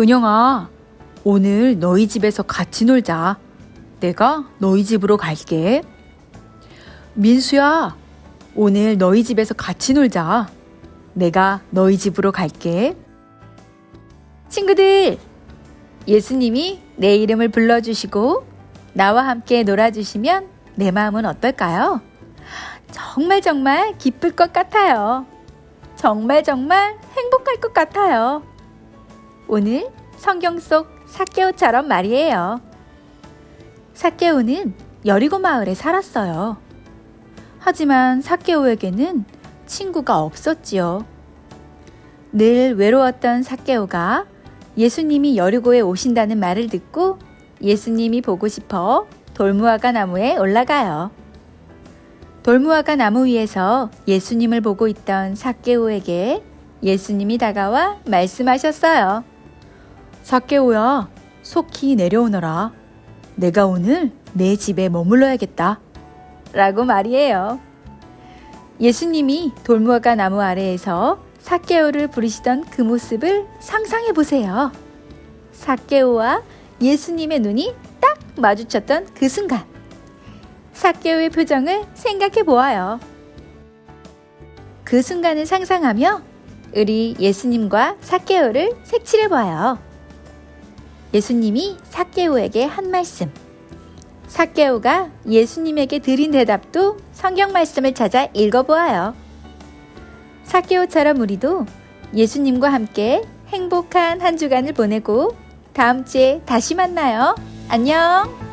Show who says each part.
Speaker 1: 은영아, 오늘 너희 집에서 같이 놀자. 내가 너희 집으로 갈게. 민수야, 오늘 너희 집에서 같이 놀자. 내가 너희 집으로 갈게. 친구들, 예수님이 내 이름을 불러주시고 나와 함께 놀아주시면 내 마음은 어떨까요? 정말 정말 기쁠 것 같아요. 정말 정말 행복할 것 같아요. 오늘 성경 속 사케오처럼 말이에요. 사케오는 여리고 마을에 살았어요. 하지만 사케오에게는 친구가 없었지요. 늘 외로웠던 사케오가 예수님이 여리고에 오신다는 말을 듣고 예수님이 보고 싶어 돌무화과 나무에 올라가요. 돌무화과 나무 위에서 예수님을 보고 있던 사케오에게 예수님이 다가와 말씀하셨어요. 사케오야, 속히 내려오너라. 내가 오늘 내 집에 머물러야겠다. 라고 말이에요. 예수님이 돌무화과 나무 아래에서 사케오를 부르시던 그 모습을 상상해 보세요. 사케오와 예수님의 눈이 딱 마주쳤던 그 순간. 사케오의 표정을 생각해 보아요. 그 순간을 상상하며 우리 예수님과 사케오를 색칠해 봐요. 예수님이 사케오에게 한 말씀. 사케오가 예수님에게 드린 대답도 성경 말씀을 찾아 읽어보아요. 사케오처럼 우리도 예수님과 함께 행복한 한 주간을 보내고 다음 주에 다시 만나요. 안녕!